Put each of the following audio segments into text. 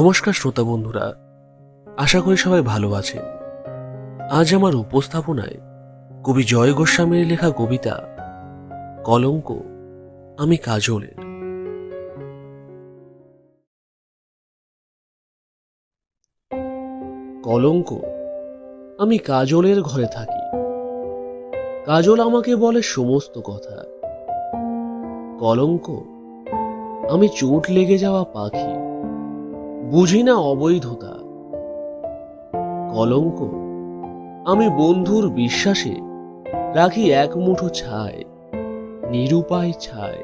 নমস্কার শ্রোতা বন্ধুরা, আশা করি সবাই ভালো আছেন আজ আমার উপস্থাপনায় কবি জয় গোস্বামীর লেখা কবিতা, কলঙ্ক, আমি কাজলের। কলঙ্ক, আমি কাজলের ঘরে থাকি। কাজল আমাকে বলে সমস্ত কথা। কলঙ্ক, আমি চোট লেগে যাওয়া পাখি। বুঝি না অবৈধতা। কলঙ্ক, আমি বন্ধুর বিশ্বাসে রাখি এক মুঠো ছায় নিরুপায় ছায়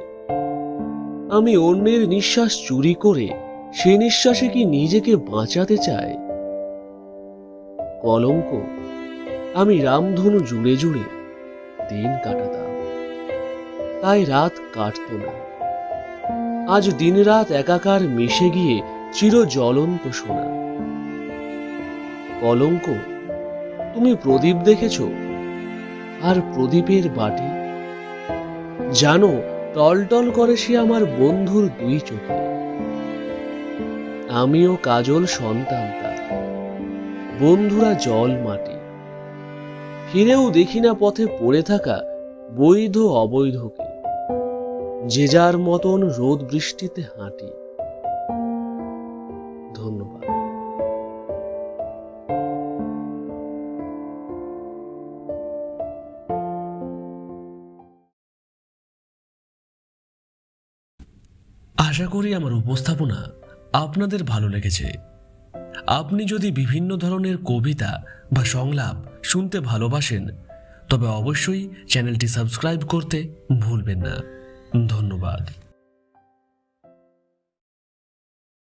আমি অন্যের নিঃশ্বাস চুরি করে সে নিঃশ্বাসে কি নিজেকে বাঁচাতে চাই? কলঙ্ক, আমি রামধনু জুড়ে জুড়ে দিন কাটাতাম। তাই রাত কাটত না। আজ দিনরাত একাকার মিশে গিয়ে চির জ্বলন্ত সোনা। কলঙ্ক, তুমি প্রদীপ দেখেছ? আর প্রদীপের বাটি? জানো, টলটল করে সে আমার বন্ধুর দুই চোখে। আমিও কাজল সন্তান তার। বন্ধুরা জল মাটি। ফিরেও দেখি না পথে পড়ে থাকা বৈধ অবৈধকে। যে যার মতন রোদ বৃষ্টিতে হাঁটি। ধন্যবাদ। আশা করি আমার উপস্থাপনা আপনাদের ভালো লেগেছে। আপনি যদি বিভিন্ন ধরনের কবিতা বা সংলাপ শুনতে ভালোবাসেন, তবে অবশ্যই চ্যানেলটি সাবস্ক্রাইব করতে ভুলবেন না। ধন্যবাদ।